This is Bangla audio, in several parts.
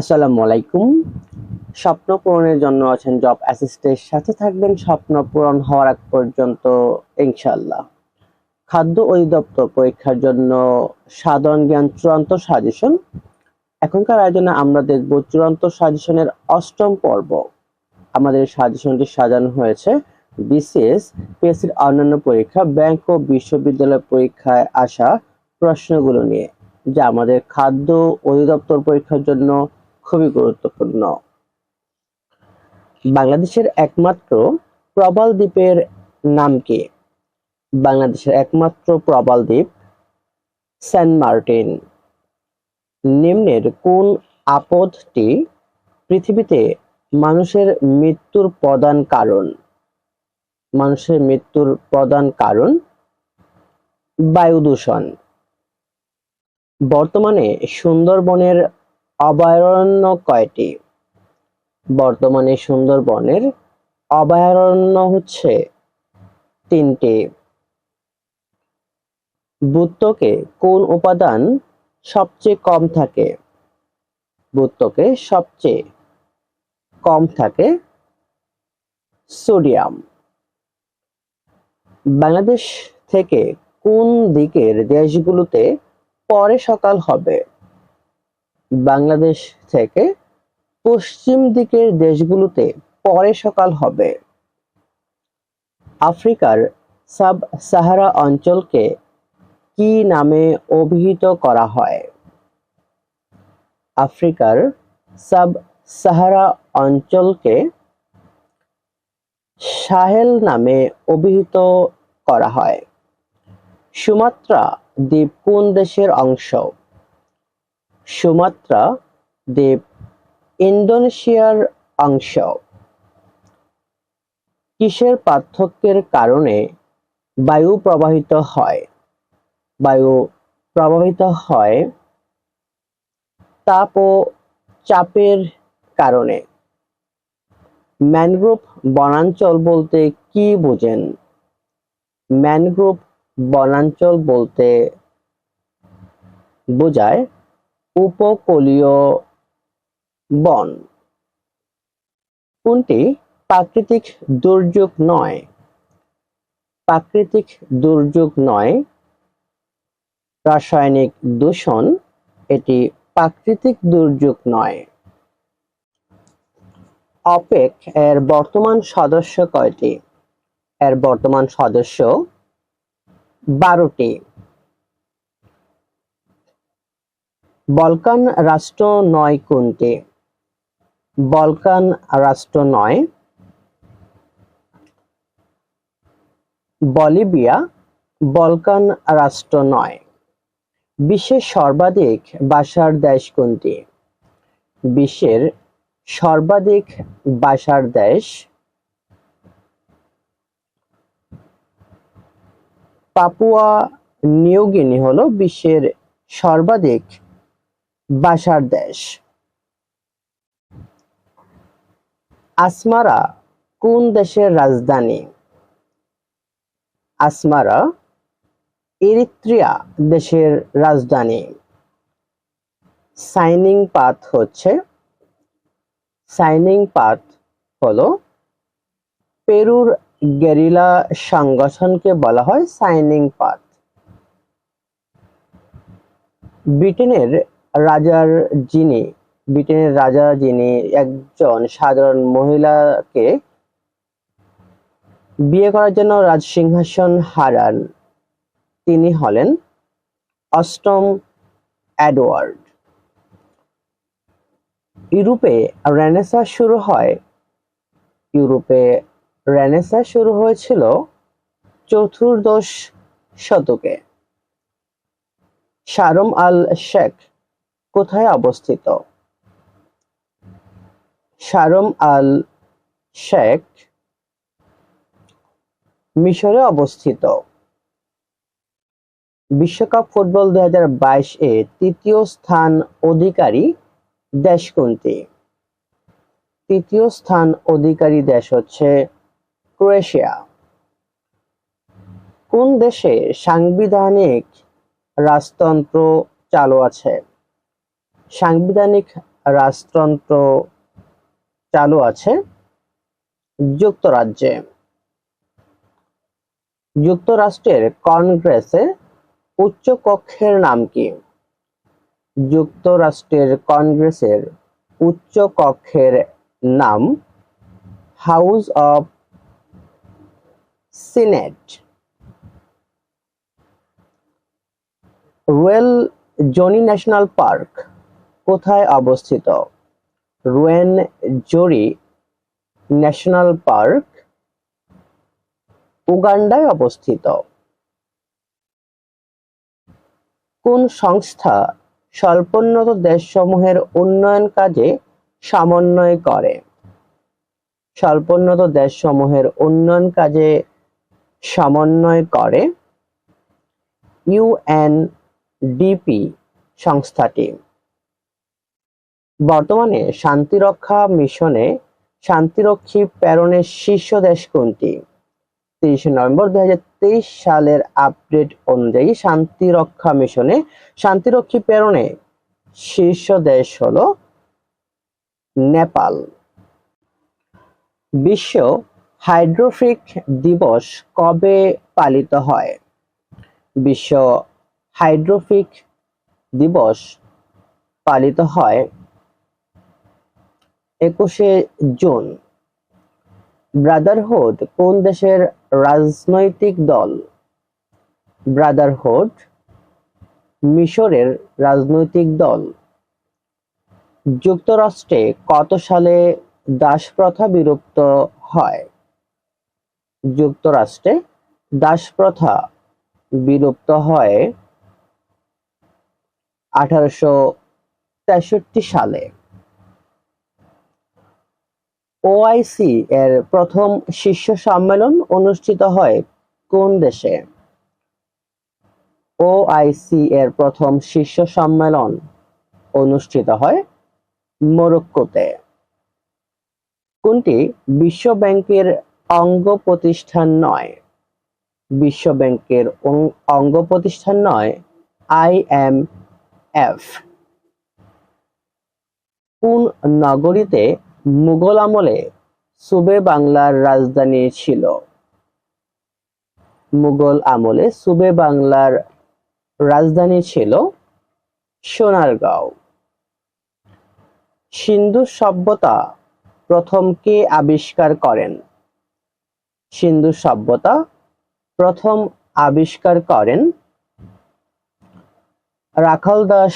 আসসালামু আলাইকুম। স্বপ্ন পূরণের জন্য আছেন জব অ্যাসিস্টের সাথে থাকবেন। স্বপ্ন পূরণ হওয়ার আগ পর্যন্ত ইনশাল্লাহ খাদ্য অধিদপ্তর পরীক্ষার জন্য সাধারণ জ্ঞান চূড়ান্ত সাজেশন এখনকার আয়োজনে আমরা দেখব চূড়ান্ত সাজেশনের অষ্টম পর্ব। আমাদের সাজেশনটি সাজানো হয়েছে। বিসিএস পিএসসির অন্যান্য পরীক্ষা, ব্যাংক ও বিশ্ববিদ্যালয় পরীক্ষায় আসা প্রশ্নগুলো নিয়ে। যা আমাদের খাদ্য অধিদপ্তর পরীক্ষার জন্য খুবই গুরুত্বপূর্ণ। বাংলাদেশের একমাত্র প্রবাল দ্বীপের নাম কি? বাংলাদেশের একমাত্র প্রবাল দ্বীপ সেন্ট মার্টিন। নিম্নের কোন আপদটি পৃথিবীতে মানুষের মৃত্যুর প্রধান কারণ? মানুষের মৃত্যুর প্রধান কারণ বায়ু দূষণ বর্তমানে সুন্দরবনের অভয়ারণ্য কয়টি? বর্তমানে সুন্দরবনের অভয়ারণ্য হচ্ছে তিনটি। বুত্তকে কোন উপাদান সবচেয়ে কম থাকে? বুত্তকে সবচেয়ে কম থাকে সোডিয়াম। বাংলাদেশ থেকে কোন দিকের দেশগুলোতে পরে সকাল হবে? বাংলাদেশ থেকে পশ্চিম দিকের দেশগুলোতে পরে সকাল হবে। আফ্রিকার সাব সাহারা অঞ্চলকে কি নামে অভিহিত করা হয়? আফ্রিকার সাব সাহারা অঞ্চলকে সাহেল নামে অভিহিত করা হয়। সুমাত্রা দ্বীপ কোন দেশের অংশ? সুমাত্রা দ্বীপ ইন্দোনেশিয়ার অংশ কিসের পার্থক্যের কারণে বায়ু প্রবাহিত হয়? বায়ু প্রবাহিত হয় তাপ ও চাপের কারণে। ম্যানগ্রোভ বনাঞ্চল বলতে কি বোঝেন? ম্যানগ্রোভ বনাঞ্চল বলতে বোঝায় উপকূলীয় বন। কোনটি? প্রাকৃতিক দুর্যোগ নয়। প্রাকৃতিক দুর্যোগ নয়। রাসায়নিক দূষণ এটি প্রাকৃতিক দুর্যোগ নয়। অপেক এর বর্তমান সদস্য কয়টি? এর বর্তমান সদস্য বারোটি। বলকান রাষ্ট্র নয় কোনটি? বলকান রাষ্ট্র নয়। বলিভিয়া, বলকান রাষ্ট্র নয়। বিশ্বের সর্বাধিক বাসার দেশ কোনটি? বিশ্বের সর্বাধিক বাসার দেশ পাপুয়া নিউগিনি হলো বিশ্বের সর্বাধিক বাসার দেশ। আসমারা কোন দেশের রাজধানী? আসমারা ইরিত্রিয়া দেশের রাজধানী। সাইনিং পাথ হচ্ছে, সাইনিং পাথ হলো পেরুর গেরিলা সংগঠনকে বলা হয় সাইনিং পাথ। ব্রিটেনের রাজার যিনি, ব্রিটেনের রাজা যিনি একজন সাধারণ মহিলাকে বিয়ে করার জন্য রাজসিংহাসন হারান, তিনি হলেন অষ্টম এডওয়ার্ড। ইউরোপে রেনেসা শুরু হয়। ইউরোপে রেনেসা শুরু হয়েছিল চতুর্দশ শতকে। শারম আল শেখ কোথায় অবস্থিত? শারম আল শেখ মিশরে অবস্থিত। বিশ্বকাপ ফুটবল দুই হাজার বাইশ এ তৃতীয় স্থান অধিকারী দেশ কোনটি তৃতীয় স্থান অধিকারী দেশ হচ্ছে ক্রোয়েশিয়া। কোন দেশে সাংবিধানিক রাজতন্ত্র চালু আছে? সাংবিধানিক রাজতন্ত্র চালু আছে যুক্তরাজ্যে। যুক্তরাষ্ট্রের কংগ্রেসে উচ্চ কক্ষের নাম কি? যুক্তরাষ্ট্রের কংগ্রেসের উচ্চ কক্ষের নাম হাউস অব সিনেট। রয়েল জনি ন্যাশনাল পার্ক কোথায় অবস্থিত? রুয়েন জরি ন্যাশনাল পার্ক, উগান্ডায় অবস্থিত। কোন সংস্থা স্বল্পোন্নত দেশসমূহের উন্নয়ন কাজে সমন্বয় করে? স্বল্পোন্নত দেশসমূহের উন্নয়ন কাজে সমন্বয় করে ইউএনডিপি সংস্থাটি। বর্তমানে শান্তিরক্ষা মিশনে শান্তিরক্ষী প্রেরণের শীর্ষ দেশ কোনটি? তিরিশে নভেম্বর দুই হাজার তেইশ সালের আপডেট অনুযায়ী শান্তিরক্ষা মিশনে শান্তিরক্ষী প্রেরণে শীর্ষ দেশ হল নেপাল। বিশ্ব হাইড্রোফিক দিবস কবে পালিত হয়? বিশ্ব হাইড্রোফিক দিবস পালিত হয় একুশে জুন। ব্রাদারহুড কোন দেশের রাজনৈতিক দল? ব্রাদারহুড মিশরের রাজনৈতিক দল। যুক্তরাষ্ট্রে কত সালে দাসপ্রথা বিলুপ্ত হয়? যুক্তরাষ্ট্রে দাস প্রথা বিলুপ্ত হয় আঠারোশো তেষট্টি সালে। ওআইসি এর প্রথম শীর্ষ সম্মেলন অনুষ্ঠিত হয় কোন দেশে? ওআইসি এর প্রথম শীর্ষ সম্মেলন অনুষ্ঠিত হয় মরক্কোতে। কোনটি বিশ্ব ব্যাংকের অঙ্গ প্রতিষ্ঠান নয়? বিশ্ব ব্যাংকের অঙ্গ প্রতিষ্ঠান নয় আইএমএফ কোন নগরীতে মুঘল আমলে সুবে বাংলার রাজধানী ছিল। মুঘল আমলে সুবে বাংলার রাজধানী ছিল সোনারগাঁও। সিন্ধু সভ্যতা প্রথম কে আবিষ্কার করেন। সিন্ধু সভ্যতা প্রথম আবিষ্কার করেন রাখাল দাস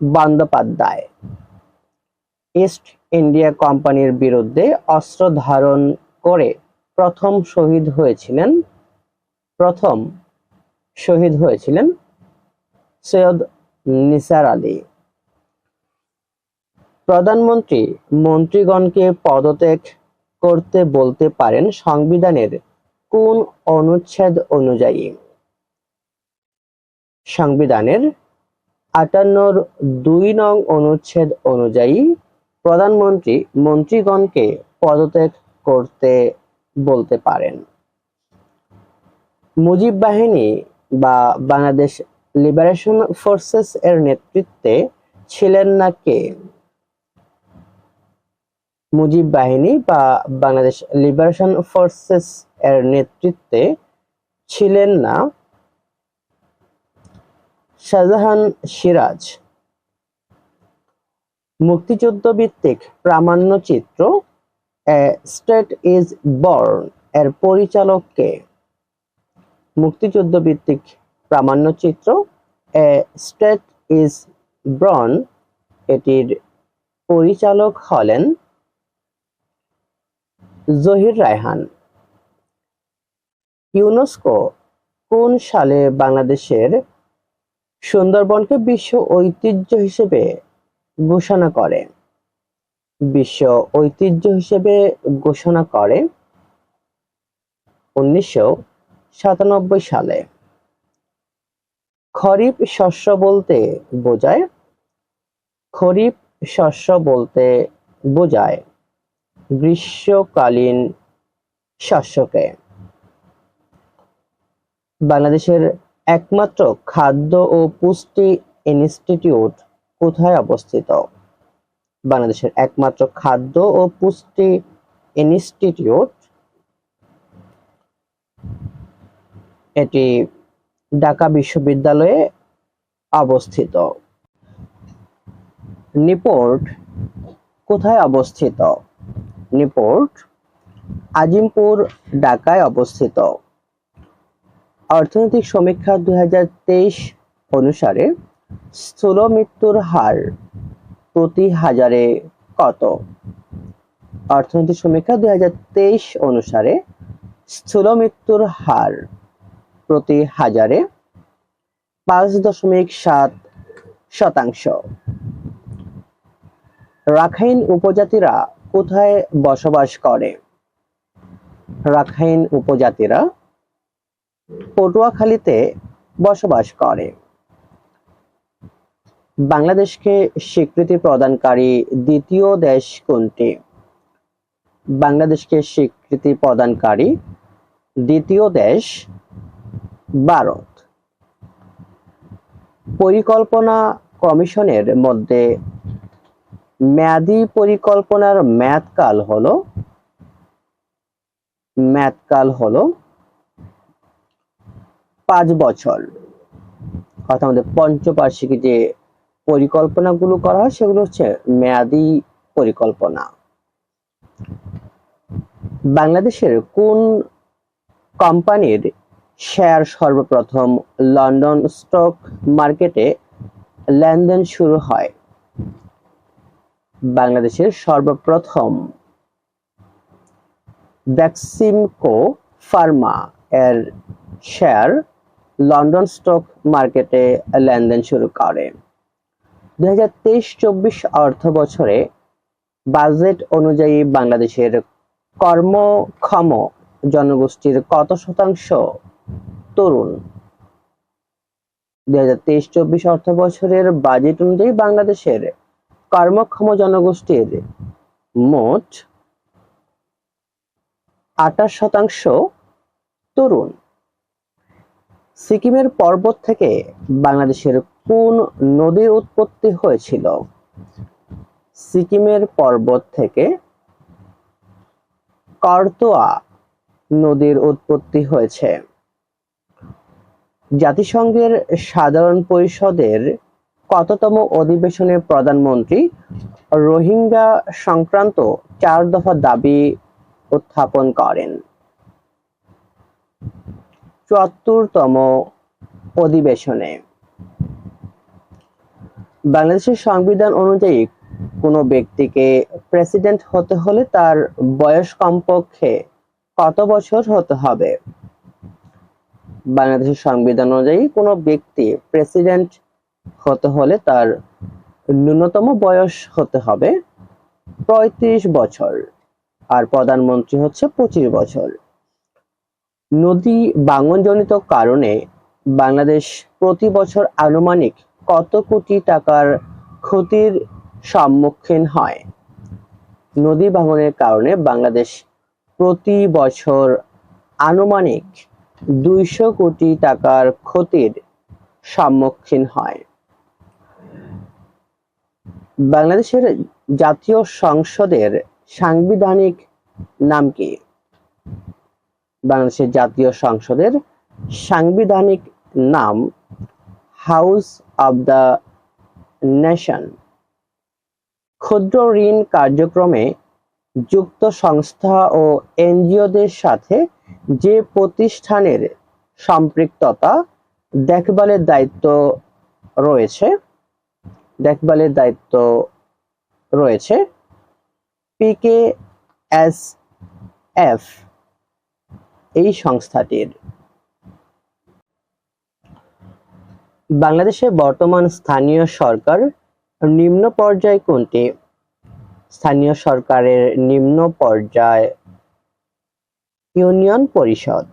বন্দ্যোপাধ্যায়। ইস্ট ইন্ডিয়া কোম্পানির বিরুদ্ধে অস্ত্র ধারণ করে প্রথম শহীদ হয়েছিলেন, প্রথম শহীদ হয়েছিলেন সৈয়দ নিসার আলী। প্রধানমন্ত্রী মন্ত্রীগণকে পদত্যাগ করতে বলতে পারেন সংবিধানের কোন অনুচ্ছেদ অনুযায়ী। সংবিধানের আটান্নর দুই নং অনুচ্ছেদ অনুযায়ী প্রধানমন্ত্রী মন্ত্রীগণকে পদত্যাগ করতে বলতে পারেন। মুজিব বাহিনী বা বাংলাদেশ লিবারেশন ফোর্সেস এর নেতৃত্বে ছিলেন না কে? মুজিব বাহিনী বা বাংলাদেশ লিবারেশন ফোর্সেস এর নেতৃত্বে ছিলেন না শাহজাহান সিরাজ। মুক্তিযুদ্ধ ভিত্তিক প্রামাণ্যচিত্র এ স্টেট ইজ বর্ন এর পরিচালক কে মুক্তিযুদ্ধ ভিত্তিক প্রামাণ্যচিত্র এ স্টেট ইজ ব্রন এটির পরিচালক হলেন জহির রায়হান। ইউনেস্কো কোন সালে বাংলাদেশের সুন্দরবনকে বিশ্ব ঐতিহ্য হিসেবে ঘোষণা করে। বিশ্ব ঐতিহ্য হিসেবে ঘোষণা করে উনিশশো সাতানব্বই সালে। খরিফ শস্য বলতে বোঝায়, খরিফ শস্য বলতে বোঝায় গ্রীষ্মকালীন শস্যকে। বাংলাদেশের একমাত্র খাদ্য ও পুষ্টি ইনস্টিটিউট কোথায় অবস্থিত? বাংলাদেশের একমাত্র খাদ্য ও পুষ্টি ইনস্টিটিউট। এটি ঢাকা বিশ্ববিদ্যালয়ে অবস্থিত। নিপোর্ট কোথায় অবস্থিত? নিপোর্ট আজিমপুর, ঢাকায় অবস্থিত। অর্থনৈতিক সমীক্ষা দুই হাজার তেইশ অনুসারে স্থূল মৃত্যুর হার প্রতি হাজারে কত? অর্থনৈতিক সমীক্ষা দুই হাজার তেইশ অনুসারে স্থূল মৃত্যুর হার প্রতি হাজারে পাঁচ দশমিক সাত শতাংশ। রাখাইন উপজাতিরা কোথায় বসবাস করে? রাখাইন উপজাতিরা পটুয়াখালীতে বসবাস করে। বাংলাদেশকে স্বীকৃতি প্রদানকারী দ্বিতীয় দেশ কোনটি? বাংলাদেশকে স্বীকৃতি প্রদানকারী দ্বিতীয় দেশ ভারত। পরিকল্পনা কমিশনের মধ্যে মেয়াদি পরিকল্পনার মেয়াদকাল হল মেয়াদকাল হল পাঁচ বছর। অর্থাৎ আমাদের পঞ্চবার্ষিকী যে পরিকল্পনাগুলো করা হয়, সেগুলো হচ্ছে মেয়াদি পরিকল্পনা। বাংলাদেশের কোন কোম্পানির শেয়ার সর্বপ্রথম লন্ডন স্টক মার্কেটে লেনদেন শুরু হয়? বাংলাদেশের সর্বপ্রথম ভ্যাক্সিমকো ফার্মা এর শেয়ার লন্ডন স্টক মার্কেটে লেনদেন শুরু করে। দুই হাজার তেইশ চব্বিশ অর্থ বছরে বাজেট অনুযায়ী বাংলাদেশের কর্মক্ষম জনগোষ্ঠীর কত শতাংশ তরুণ? দুই হাজার তেইশ চব্বিশ অর্থ বছরের বাজেট অনুযায়ী বাংলাদেশের কর্মক্ষম জনগোষ্ঠীর মোট আঠাশ শতাংশ তরুণ। সিকিমের পর্বত থেকে বাংলাদেশের কোন নদীর উৎপত্তি হয়েছিল? সিকিমের পর্বত থেকে করতোয়া নদীর উৎপত্তি হয়েছে। জাতিসংঘের সাধারণ পরিষদের কততম অধিবেশনে প্রধানমন্ত্রী রোহিঙ্গা সংক্রান্ত চার দফা দাবি উত্থাপন করেন। চুয়াত্তরতম অধিবেশনে বাংলাদেশের সংবিধান অনুযায়ী কোনো ব্যক্তিকে প্রেসিডেন্ট হতে হলে তার বয়স কমপক্ষে কত বছর হতে হবে? বাংলাদেশের সংবিধান অনুযায়ী কোনো ব্যক্তি প্রেসিডেন্ট হতে হলে তার ন্যূনতম বয়স হতে হবে পঁয়ত্রিশ বছর আর প্রধানমন্ত্রী হচ্ছে পঁচিশ বছর। নদী বাঙনজনিত কারণে বাংলাদেশ প্রতি বছর আনুমানিক কত কোটি টাকার ক্ষতির সম্মুখীন হয়? নদী ভাঙনের কারণে বাংলাদেশ প্রতি বছর আনুমানিক দুইশো কোটি টাকার ক্ষতির সম্মুখীন হয়। বাংলাদেশের জাতীয় সংসদের সাংবিধানিক নাম কি? বাংলাদেশের জাতীয় সংসদের সাংবিধানিক নাম হাউস অব দ্য নেশন ক্ষুদ্র ঋণ কার্যক্রমে যুক্ত সংস্থা ও এনজিওদের সাথে যে প্রতিষ্ঠানের সম্পৃক্ততা, দেখভালের দায়িত্ব রয়েছে, দেখভালের দায়িত্ব রয়েছে পিকে এস এফ এই সংস্থাটির। বাংলাদেশে বর্তমান স্থানীয় সরকার নিম্ন পর্যায় কোনটি? স্থানীয় সরকারের নিম্ন পর্যায় ইউনিয়ন পরিষদ।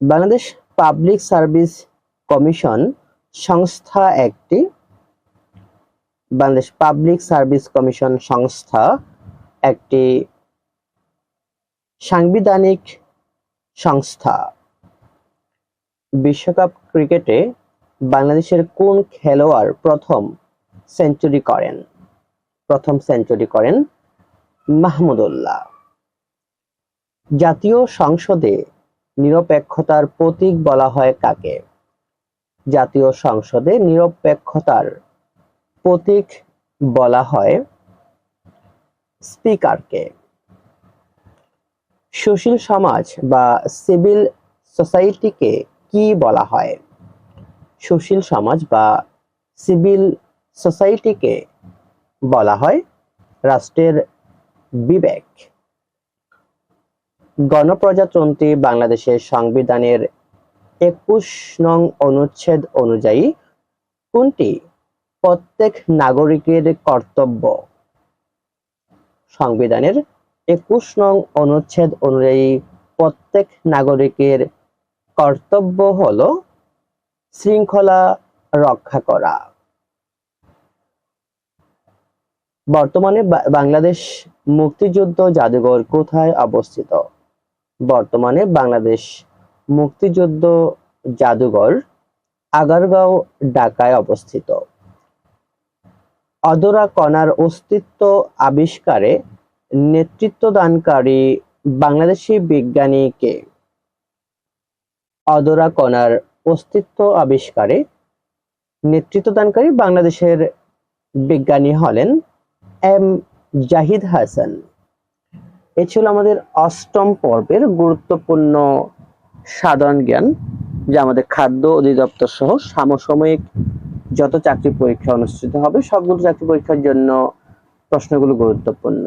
বাংলাদেশ পাবলিক সার্ভিস কমিশন সংস্থা একটি। বাংলাদেশ পাবলিক সার্ভিস কমিশন সংস্থা একটি। সাংবিধানিক সংস্থা। বিশ্বকাপ ক্রিকেটে বাংলাদেশের কোন খেলোয়াড় প্রথম সেঞ্চুরি করেন? প্রথম সেঞ্চুরি করেন মাহমুদুল্লাহ জাতীয় সংসদে নিরপেক্ষতার প্রতীক বলা হয় কাকে? জাতীয় সংসদে নিরপেক্ষতার প্রতীক বলা হয় স্পিকারকে। সুশীল সমাজ বা সিভিল সোসাইটিকে কি বলা হয়? সুশীল সমাজ বা সিভিল সোসাইটিকে বলা হয় রাষ্ট্রের বিবেক। গণপ্রজাতন্ত্রী বাংলাদেশের সংবিধানের একুশ নং অনুচ্ছেদ অনুযায়ী কোনটি প্রত্যেক নাগরিকের কর্তব্য? সংবিধানের একুশ নং অনুচ্ছেদ অনুযায়ী প্রত্যেক নাগরিকের কর্তব্য হল শৃঙ্খলা রক্ষা করা। বর্তমানে বাংলাদেশ মুক্তিযুদ্ধ জাদুঘর কোথায় অবস্থিত? বর্তমানে বাংলাদেশ মুক্তিযুদ্ধ জাদুঘর আগারগাঁও, ঢাকায় অবস্থিত। অদরা কণার অস্তিত্ব আবিষ্কারে নেতৃত্বদানকারী বাংলাদেশি বিজ্ঞানী কে? অদরা কণার অস্তিত্ব আবিষ্কারে নেতৃত্বদানকারী বাংলাদেশের বিজ্ঞানী হলেন এম জাহিদ হাসান। এ ছিল আমাদের অষ্টম পর্বের গুরুত্বপূর্ণ সাধারণ জ্ঞান, যা আমাদের খাদ্য অধিদপ্তর সহ সমসাময়িক যত চাকরি পরীক্ষা অনুষ্ঠিত হবে, সবগুলো চাকরি পরীক্ষার জন্য প্রশ্নগুলো গুরুত্বপূর্ণ।